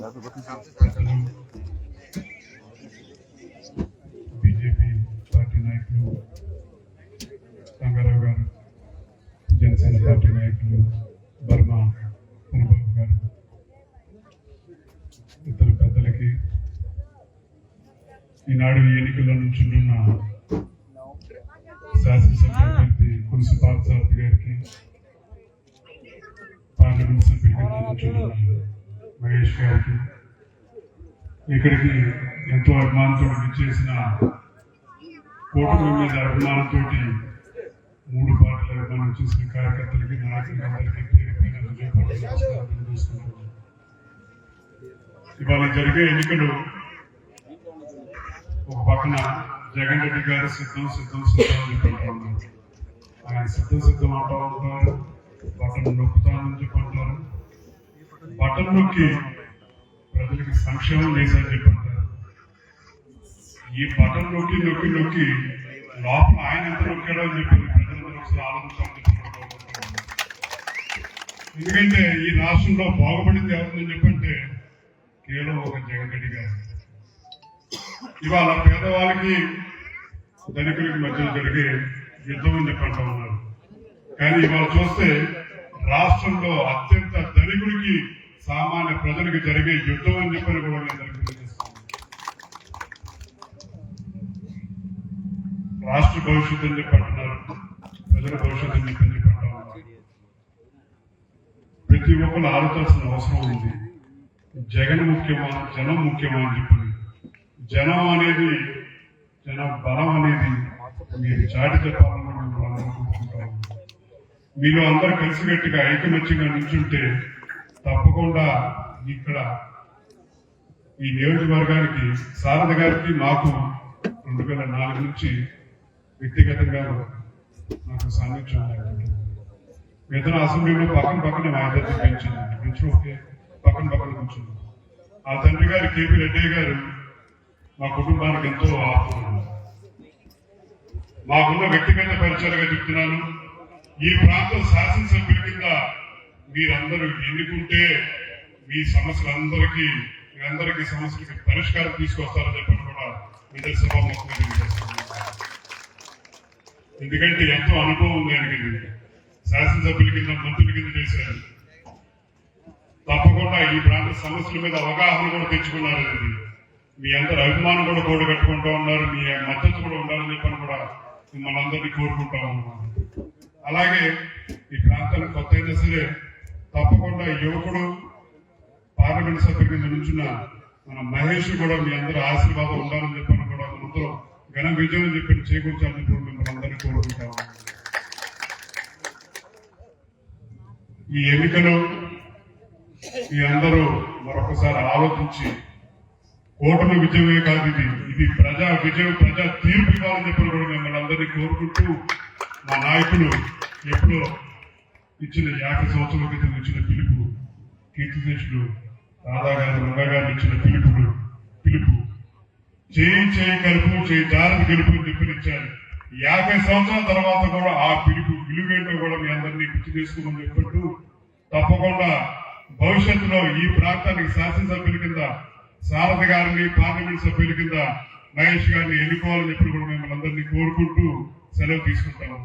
పెద్దలు BJP party నాయకులు రంగారావు గారు జనసేన పార్టీ నాయకులు బర్మా హరిబాబు గారు ఇతర పెద్దలకి ఈనాడు ఈ ఎన్నికల్లో నుంచున్న శాసనసభ అభ్యర్థి కురుసు పార్థసారథి గారికి పార్లమెంట్ సభ్యుడిగా నుంచున్న మహేష్ గారికి ఇక్కడికి ఎంతో అభిమానంతో విచ్చేసిన కూటమి మీద అభిమానంతో మూడు పార్టీల అభిమానం చేసిన కార్యకర్తలకి నాయకులందరికీ పేరు పైన హృదయపూర్వక ఇవాళ జరిగే ఎన్నికలు ఒక పక్కన జగన్ రెడ్డి గారు సిద్ధం సిద్ధం సిద్ధం అని చెప్పి ఉన్నారు ఆయన సిద్ధం సిద్ధం అంటూ ఉంటారు బటన్ నొక్కుతానని బటన్ ప్రజలకు సంక్షేమం చేశారని చెప్పి ఈ బటన్ నొక్కి నొక్కి నొక్కి లోపల ఆయన ఎంత నొక్కాడో అని చెప్పి ప్రజలందరూ ఒకసారి ఆలోచించాలని ఎందుకంటే ఈ రాష్ట్రంలో బాగుపడింది ఎవరిని చెప్పంటే కేవలం ఒక జగన్ రెడ్డి గారు. ఇవాళ పేదవాళ్ళకి ధనికులకి మధ్య జరిగే యుద్ధం అని చెప్పంటా ఉన్నారు. కానీ ఇవాళ చూస్తే రాష్ట్రంలో అత్యంత సామాన్య ప్రజలకు జరిగే యుద్ధం అని చెప్పని కూడా నేను రాష్ట్ర భవిష్యత్తు అని చెప్పంటున్నారు ప్రజల భవిష్యత్తు అని చెప్పి ప్రతి ఒక్కరు ఆలోచించాల్సిన అవసరం ఉంది. జగన్ ముఖ్యమా జనం ముఖ్యమా అని చెప్పి జనం అనేది జన బలం అనేది మీరు చాటి చెప్పాలని కూడా మేము మీలో అందరూ కలిసికట్టుగా ఐకమత్యంగా నిల్చుంటే తప్పకుండా ఇక్కడ ఈ నియోజకవర్గానికి శారద గారికి మాకు రెండు వేల నాలుగు నుంచి వ్యక్తిగతంగా నాకు సాన్నిధ్యం మిగతా అసెంబ్లీలో పక్కన పక్కన మా ఇద్దరిని పెంచింది. పెంచు ఓకే పక్కన పక్కన కూర్చుంది. ఆ తండ్రి గారు కేపీ రెడ్డి గారు మా కుటుంబానికి ఎంతో ఆపుతున్నారు మాకున్న వ్యక్తిగత పరిచయాలుగా చెప్తున్నాను. ఈ ప్రాంతం శాసనసభ్యుల కింద మీరందరూ ఎన్నుకుంటే మీ సమస్యలందరికీ మీ అందరికీ సమస్యలకి పరిష్కారం తీసుకొస్తారని చెప్పని కూడా మీ సభాముఖంగా తెలియజేస్తున్నాను ఎందుకంటే ఎంతో అనుభవం ఉంది ఆయనకి. శాసనసభ్యుల కింద మంత్రుల కింద చేశారు. తప్పకుండా ఈ ప్రాంత సమస్యల మీద అవగాహన కూడా తెచ్చుకున్నారు మీ అందరి అభిమానం కూడా కూడగట్టుకుంటూ ఉన్నారు మీ మద్దతు కూడా ఉండాలని చెప్పని కూడా మిమ్మల్ని అందరినీ కోరుకుంటా ఉన్నాను. అలాగే ఈ ప్రాంతానికి కొత్త అయినా సరే తప్పకుండా యువకుడు పార్లమెంట్ సభ్యుల కింద నుంచున్న మన మహేష్ కూడా మీ అందరూ ఆశీర్వాదం ఉండాలని చెప్పని కూడా మనందరం ఘన విజయం చెప్పి చేకూర్చాలని కూడా మిమ్మల్ని అందరినీ ఈ ఎన్నికలు మీ అందరూ మరొకసారి ఆలోచించి ఓటమి విజయమే కాదు ఇది. ఇది ప్రజా విజయం ప్రజా తీర్పు ఇవ్వాలని చెప్పి కూడా మిమ్మల్ని అందరినీ కోరుకుంటూ మా నాయకులు ఎప్పుడో ఇచ్చిన యాభై సంవత్సరాల క్రితం ఇచ్చిన పిలుపు కీర్తిశేషులు రాధా గారు ఇచ్చిన పిలుపుడు పిలుపు. చేయి చేయి కలుపు చేయి జాగ్రత్త గెలుపు అని చెప్పి ఇచ్చారు యాభై సంవత్సరాల తర్వాత కూడా ఆ పిలుపు విలువేంటో కూడా మీ అందరినీ గుర్తు చేసుకున్నాం చెప్పట్టు తప్పకుండా భవిష్యత్తులో ఈ ప్రాంతానికి శాసనసభ్యుల కింద శారద గారిని పార్లమెంట్ సభ్యుల కింద మహేష్ గారిని ఎన్నుకోవాలని చెప్పి కూడా మిమ్మల్ని అందరినీ కోరుకుంటూ సెలవు తీసుకుంటాము